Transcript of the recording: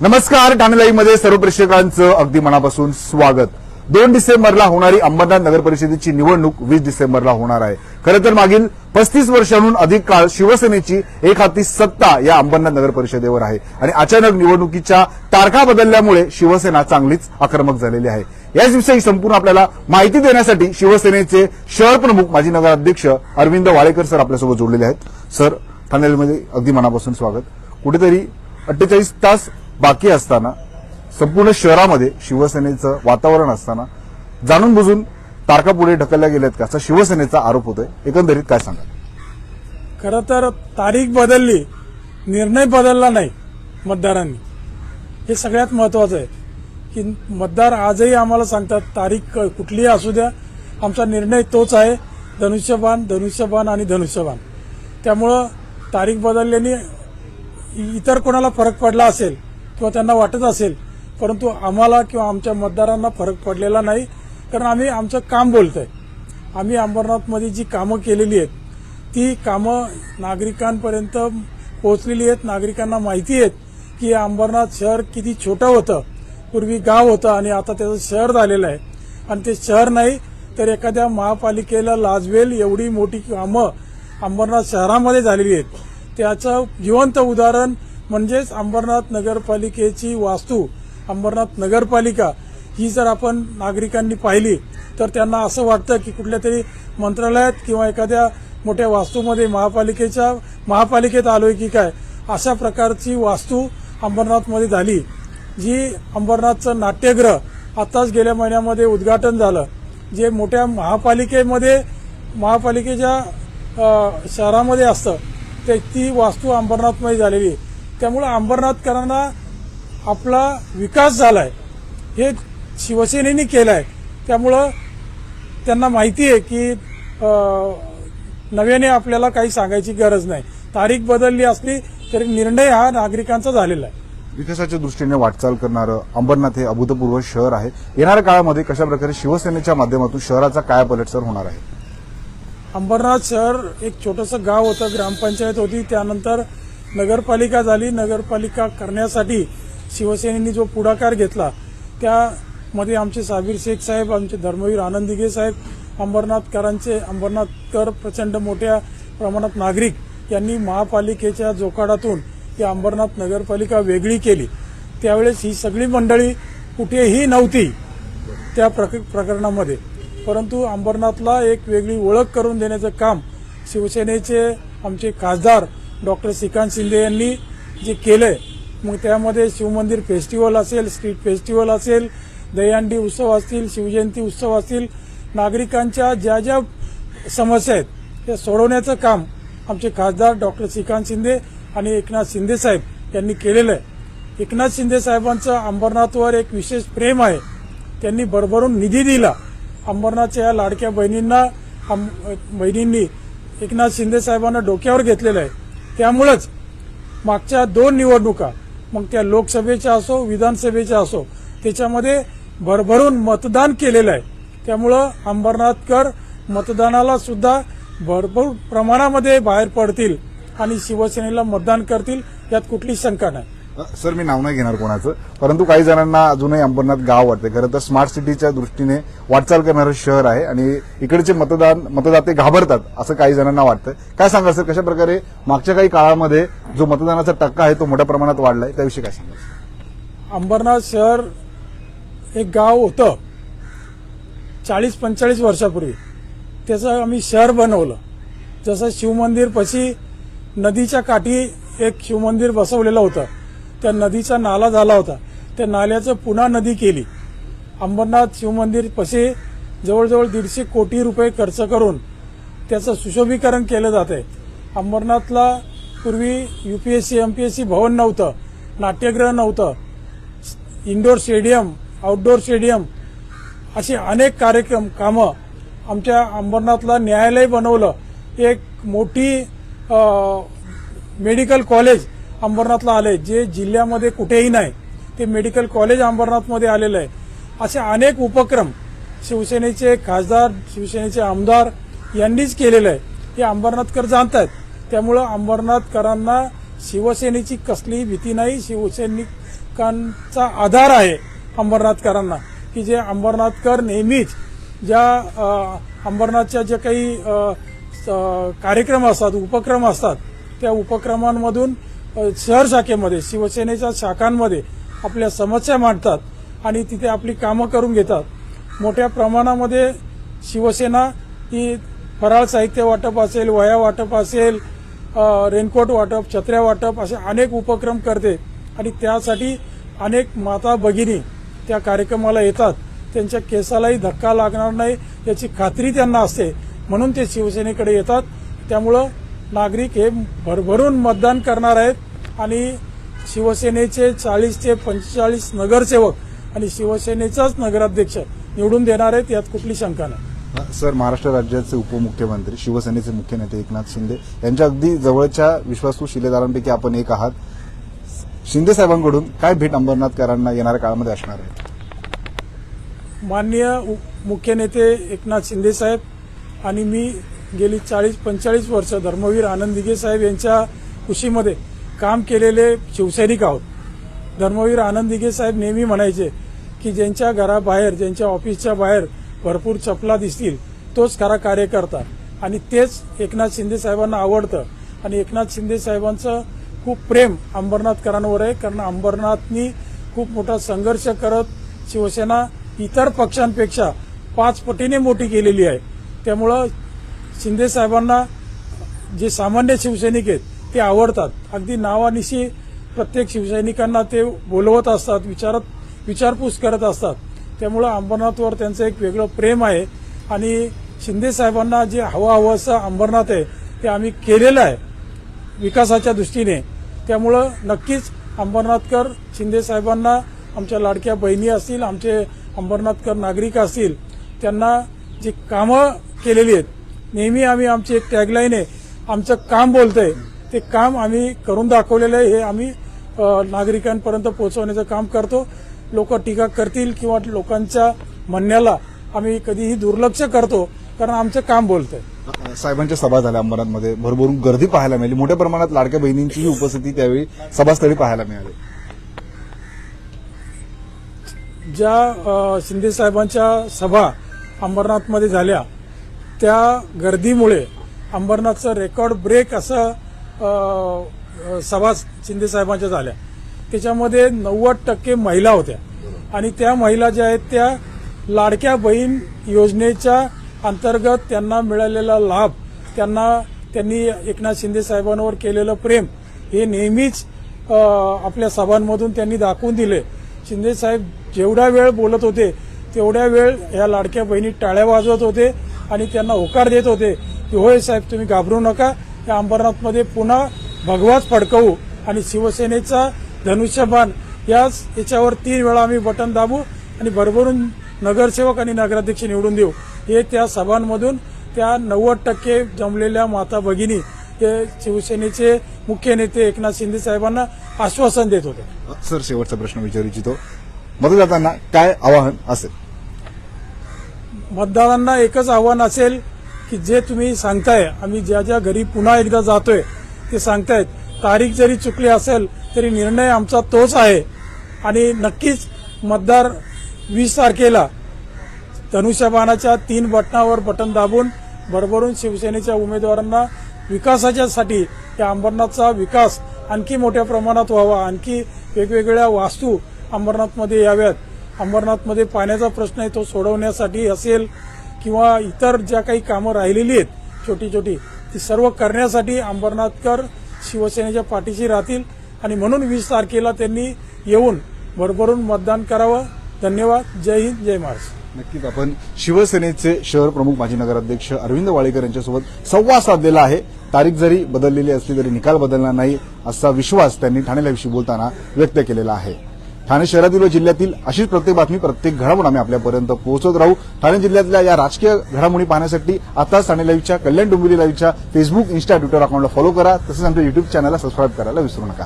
नमस्कार ठाणेलाईमध्ये सर्व प्रेक्षकांचं अगदी मनापासून स्वागत. दोन डिसेंबरला होणारी अंबरनाथ नगर परिषदेची निवडणूक वीस डिसेंबरला होणार आहे. खरं तर मागील पस्तीस वर्षांहून अधिक काळ शिवसेनेची एक हाती सत्ता या अंबरनाथ नगर परिषदेवर आहे. आणि अचानक निवडणुकीच्या तारखा बदलल्यामुळे शिवसेना चांगलीच आक्रमक झालेली आहे. याचविषयी संपूर्ण आपल्याला माहिती देण्यासाठी शिवसेनेचे शहर प्रमुख माजी नगराध्यक्ष अरविंद वाळेकर सर आपल्यासोबत जोडलेले आहेत. सर ठाणेलाईमध्ये अगदी मनापासून स्वागत. कुठेतरी अठ्ठेचाळीस तास बाकी असताना संपूर्ण शहरामध्ये शिवसेनेचं वातावरण असताना जाणून बुजून तारखा पुढे ढकलल्या गेल्यात का? असा शिवसेनेचा आरोप होतोय. एकंदरीत काय सांगा खरं तर तारीख बदलली निर्णय बदलला नाही मतदारांनी. हे सगळ्यात महत्वाचं आहे. की मतदार आजही आम्हाला सांगतात तारीख क- कुठलीही असू द्या आमचा निर्णय तोच आहे धनुष्यबाण धनुष्यबाण आणि धनुष्यबाण. त्यामुळं तारीख बदलल्याने इतर कोणाला फरक पडला असेल किंवा त्यांना वाटत असेल परंतु आम्हाला किंवा आमच्या मतदारांना फरक पडलेला नाही कारण आम्ही आमचं काम बोलतोय. आम्ही अंबरनाथमध्ये जी कामं केलेली आहेत ती कामं नागरिकांपर्यंत पोहोचलेली आहेत. नागरिकांना माहिती आहेत की अंबरनाथ शहर किती छोटं होतं पूर्वी गाव होतं आणि आता त्याचं शहर झालेलं आहे. आणि ते शहर नाही तर एखाद्या महापालिकेला लाजवेल एवढी मोठी कामं अंबरनाथ शहरामध्ये झालेली आहेत. त्याचं जिवंत उदाहरण म्हणजेच अंबरनाथ नगरपालिकेची वास्तू अंबरनाथ नगरपालिका ही जर आपण नागरिकांनी पाहिली तर त्यांना असं वाटतं की कुठल्या तरी मंत्रालयात किंवा एखाद्या मोठ्या वास्तूमध्ये महापालिकेच्या महापालिकेत आलोय की काय अशा प्रकारची वास्तू अंबरनाथमध्ये झाली जी अंबरनाथचं नाट्यगृह आताच गेल्या महिन्यामध्ये उद्घाटन झालं जे मोठ्या महापालिकेमध्ये महापालिकेच्या शहरामध्ये असतं ते ती वास्तू अंबरनाथमध्ये झालेली आहे. त्यामुळं अंबरनाथकरांना आपला विकास झालाय. हे शिवसेनेने केलाय. त्यामुळं त्यांना माहिती आहे की नव्याने आपल्याला काही सांगायची गरज नाही. तारीख बदलली असली तरी निर्णय हा नागरिकांचा झालेला आहे. विकासाच्या दृष्टीने वाटचाल करणारं अंबरनाथ हे अभूतपूर्व शहर आहे. येणाऱ्या काळामध्ये कशा प्रकारे शिवसेनेच्या माध्यमातून शहराचा कायापलट सर होणार आहे? अंबरनाथ शहर एक छोटंसं गाव होतं ग्रामपंचायत होती. त्यानंतर नगरपालिका झाली नगरपालिका करण्यासाठी शिवसेनेने जो पुढाकार घेतला त्यामध्ये आमचे साबीर शेख साहेब आमचे धर्मवीर आनंद दिघे साहेब अंबरनाथकरांचे अंबरनाथकर प्रचंड मोठ्या प्रमाणात नागरिक यांनी महापालिकेच्या जोखाडातून ही अंबरनाथ नगरपालिका वेगळी केली. त्यावेळेस ही सगळी मंडळी कुठेही नव्हती त्या प्रक- प्रकरणामध्ये. परंतु अंबरनाथला एक वेगळी ओळख करून देण्याचं काम शिवसेनेचे आमचे खासदार डॉक्टर श्रीकांत शिंदे यांनी जे केलंय मग त्यामध्ये शिवमंदिर फेस्टिवल असेल स्ट्रीट फेस्टिवल असेल दहीहंडी उत्सव असतील शिवजयंती उत्सव असतील नागरिकांच्या ज्या ज्या समस्या आहेत त्या सोडवण्याचं काम आमचे खासदार डॉक्टर श्रीकांत शिंदे आणि एकनाथ शिंदे साहेब यांनी केलेलं आहे. एकनाथ शिंदे साहेबांचं अंबरनाथवर एक विशेष प्रेम आहे. त्यांनी भरभरून निधी दिला. अंबरनाथच्या या लाडक्या बहिणींना आम- बहिणींनी एकनाथ शिंदे साहेबांना डोक्यावर घेतलेलं आहे. त्यामुळंच मागच्या दोन निवडणुका मग त्या लोकसभेच्या असो विधानसभेच्या असो त्याच्यामध्ये भरभरून मतदान केलेलं आहे. त्यामुळं अंबरनाथकर मतदानाला सुद्धा भरपूर प्रमाणामध्ये बाहेर पडतील आणि शिवसेनेला मतदान करतील यात कुठलीच शंका नाही. सर मी नाव नाही घेणार कोणाचं. परंतु काही जणांना अजूनही अंबरनाथ गाव वाटते खरं तर स्मार्ट सिटीच्या दृष्टीने वाटचाल करणारं शहर आहे आणि इकडचे मतदान मतदाते घाबरतात असं काही जणांना वाटतं काय सांगाल सर? कशा प्रकारे मागच्या काही काळामध्ये जो मतदानाचा टक्का आहे तो मोठ्या प्रमाणात वाढलाय त्याविषयी काय सांगाल? अंबरनाथ शहर एक गाव होतं. चाळीस पंचेचाळीस वर्षापूर्वी. त्याचं आम्ही शहर बनवलं. जसं शिवमंदिर पशी नदीच्या काठी एक शिवमंदिर बसवलेलं होतं. त्या नदीचा नाला झाला होता. त्या नाल्याचं पुन्हा नदी केली. अंबरनाथ शिवमंदिर पसे जवळजवळ दीडशे कोटी रुपये खर्च करून त्याचं सुशोभीकरण केलं जात आहे. अंबरनाथला पूर्वी युपीएससी एमपीएससी भवन नव्हतं. नाट्यगृह नव्हतं. इंडोर स्टेडियम आउटडोर स्टेडियम असे अनेक कार्यक्रम कामं आमच्या अंबरनाथला न्यायालय बनवलं. एक मोठी मेडिकल कॉलेज अंबरनाथला आले जे जिल्ह्यामध्ये कुठेही नाही ते मेडिकल कॉलेज अंबरनाथमध्ये आलेलं आहे. असे अनेक उपक्रम शिवसेनेचे खासदार शिवसेनेचे आमदार यांनीच केलेलं आहे. हे अंबरनाथकर जाणतात त्यामुळं अंबरनाथकरांना शिवसेनेची कसलीही भीती नाही शिवसैनिकांचा आधार आहे अंबरनाथकरांना. की जे अंबरनाथकर नेहमीच ज्या अंबरनाथच्या ज्या काही स- कार्यक्रम असतात उपक्रम असतात त्या उपक्रमांमधून शहर शाखेमध्ये शिवसेनेच्या शाखांमध्ये आपल्या समस्या मांडतात आणि तिथे आपली कामं करून घेतात. मोठ्या प्रमाणामध्ये शिवसेना ही फराळ साहित्य वाटप असेल वया वाटप असेल रेनकोट वाटप छत्र्या वाटप असे अनेक उपक्रम करते आणि त्यासाठी अनेक माता भगिनी त्या कार्यक्रमाला येतात. त्यांच्या केसालाही धक्का लागणार नाही याची खात्री त्यांना असते. म्हणून ते शिवसेनेकडे येतात. त्यामुळं नागरिक हे भरभरून मतदान करणार आहेत. आणि शिवसेनेचे चाळीस ते पंचेचाळीस नगरसेवक आणि शिवसेनेचाच नगराध्यक्ष निवडून देणार आहेत यात कुठली शंका नाही. सर महाराष्ट्र राज्याचे उपमुख्यमंत्री शिवसेनेचे मुख्य नेते एकनाथ शिंदे यांच्या अगदी जवळच्या विश्वासू शिलेदारांपैकी आपण एक आहात. शिंदे साहेबांकडून काय भेट अंबरनाथकरांना येणाऱ्या काळामध्ये असणार आहे? माननीय मुख्य नेते एकनाथ शिंदे साहेब आणि मी गेली चाळीस पंचेचाळीस वर्ष धर्मवीर आनंद दिघे साहेब यांच्या कुशीमध्ये काम केलेले शिवसैनिक आहोत. धर्मवीर आनंद दिघे साहेब नेहमी म्हणायचे की ज्यांच्या घराबाहेर ज्यांच्या ऑफिसच्या बाहेर भरपूर चपला दिसतील तोच खरा कार्यकर्ता. आणि तेच एकनाथ शिंदे साहेबांना आवडतं. आणि एकनाथ शिंदे साहेबांचं खूप प्रेम अंबरनाथकरांवर आहे कारण अंबरनाथनी खूप मोठा संघर्ष करत शिवसेना इतर पक्षांपेक्षा पाच पटीने मोठी केलेली आहे. त्यामुळं शिंदे साहेबांना जे सामान्य शिवसैनिक आहेत ते आवडतात. अगदी नावानिशी प्रत्येक शिवसैनिकांना ते बोलवत असतात विचारत विचारपूस करत असतात. त्यामुळं अंबरनाथवर त्यांचं एक वेगळं प्रेम आहे. आणि शिंदे साहेबांना जे हवं हवं असं अंबरनाथ आहे ते आम्ही केलेलं आहे विकासाच्या दृष्टीने. त्यामुळं नक्कीच अंबरनाथकर शिंदे साहेबांना आमच्या लाडक्या बहिणी असतील आमचे अंबरनाथकर नागरिक असतील त्यांना जी कामं केलेली आहेत नेहमी आम्ही आमची एक टॅगलाईन आहे आमचं काम बोलतंय. ते काम आम्ही करून दाखवलेलं आहे हे आम्ही नागरिकांपर्यंत पोहोचवण्याचं काम करतो. लोक टीका करतील किंवा लोकांच्या म्हणण्याला आम्ही कधीही दुर्लक्ष करतो कारण आमचं काम बोलतंय. साहेबांच्या सभा झाल्या अंबरनाथमध्ये. भरभरून गर्दी पाहायला मिळाली. मोठ्या प्रमाणात लाडक्या बहिणींचीही उपस्थिती त्यावेळी सभास्थळी पाहायला मिळाली. ज्या शिंदे साहेबांच्या सभा अंबरनाथमध्ये झाल्या त्या गर्दीमुळे अंबरनाथचं रेकॉर्ड ब्रेक असं सभा शिंदे साहेबांच्या झाल्या. त्याच्यामध्ये नव्वद टक्के महिला होत्या. आणि त्या महिला ज्या आहेत त्या लाडक्या बहीण योजनेच्या अंतर्गत त्यांना मिळालेला लाभ त्यांना त्यांनी एकनाथ शिंदे साहेबांवर केलेलं प्रेम हे नेहमीच आपल्या सभांमधून त्यांनी दाखवून दिले. शिंदे साहेब जेवढा वेळ बोलत होते तेवढ्या वेळ या लाडक्या बहिणी टाळ्या वाजवत होते आणि त्यांना होकार देत होते. की होय साहेब तुम्ही घाबरू नका. या अंबरनाथमध्ये पुन्हा भगवाच फडकवू आणि शिवसेनेचा धनुष्यबाण. याच याच्यावर तीन वेळा आम्ही बटन दाबू आणि भरभरून नगरसेवक आणि नगराध्यक्ष निवडून देऊ. हे त्या सभांमधून त्या नव्वद टक्के जमलेल्या माता भगिनी हे शिवसेनेचे मुख्य नेते एकनाथ शिंदे साहेबांना आश्वासन देत होते. सर शेवटचा प्रश्न विचारू इच्छितो. मतदातांना काय आवाहन असेल? मतदारांना एकच आव्हान असेल की जे तुम्ही सांगताय आम्ही ज्या ज्या घरी पुन्हा एकदा जातोय ते सांगतायत. तारीख जरी चुकली असेल तरी निर्णय आमचा तोच आहे. आणि नक्कीच मतदार वीस तारखेला धनुष्यबाणाच्या तीन बटनावर बटन दाबून भरभरून शिवसेनेच्या उमेदवारांना विकासाच्यासाठी या अंबरनाथचा विकास आणखी मोठ्या प्रमाणात व्हावा आणखी वेगवेगळ्या वास्तू अंबरनाथमध्ये याव्यात. अंबरनाथमध्ये पाण्याचा प्रश्न आहे तो सोडवण्यासाठी असेल किंवा इतर ज्या काही कामं राहिलेली आहेत छोटी छोटी ती सर्व करण्यासाठी अंबरनाथकर शिवसेनेच्या पाठीशी राहतील. आणि म्हणून वीस तारखेला त्यांनी येऊन भरभरून मतदान करावं. धन्यवाद. जय हिंद जय महाराष्ट्र. नक्कीच. आपण शिवसेनेचे शहर प्रमुख माजी नगराध्यक्ष अरविंद वाळेकर यांच्यासोबत संवाद साधलेला आहे. तारीख जरी बदललेली असली तरी निकाल बदलणार नाही असा विश्वास त्यांनी ठाण्याविषयी बोलताना व्यक्त केलेला आहे. ठाणे शहरातील व जिल्ह्यातील अशीच प्रत्येक बातमी प्रत्येक घडामोड आम्ही आपल्यापर्यंत पोहोचत राहू. ठाणे जिल्ह्यातल्या या राजकीय घडामोडी पाहण्यासाठी आताच ठाणे लाईव्हच्या कल्याण डोंबिवली लाईव्हच्या फेसबुक इन्स्टा ट्विटर अकाउंटला फॉलो करा. तसंच आमच्या युट्यूब चॅनलला सबस्क्राईब करायला विसरू नका.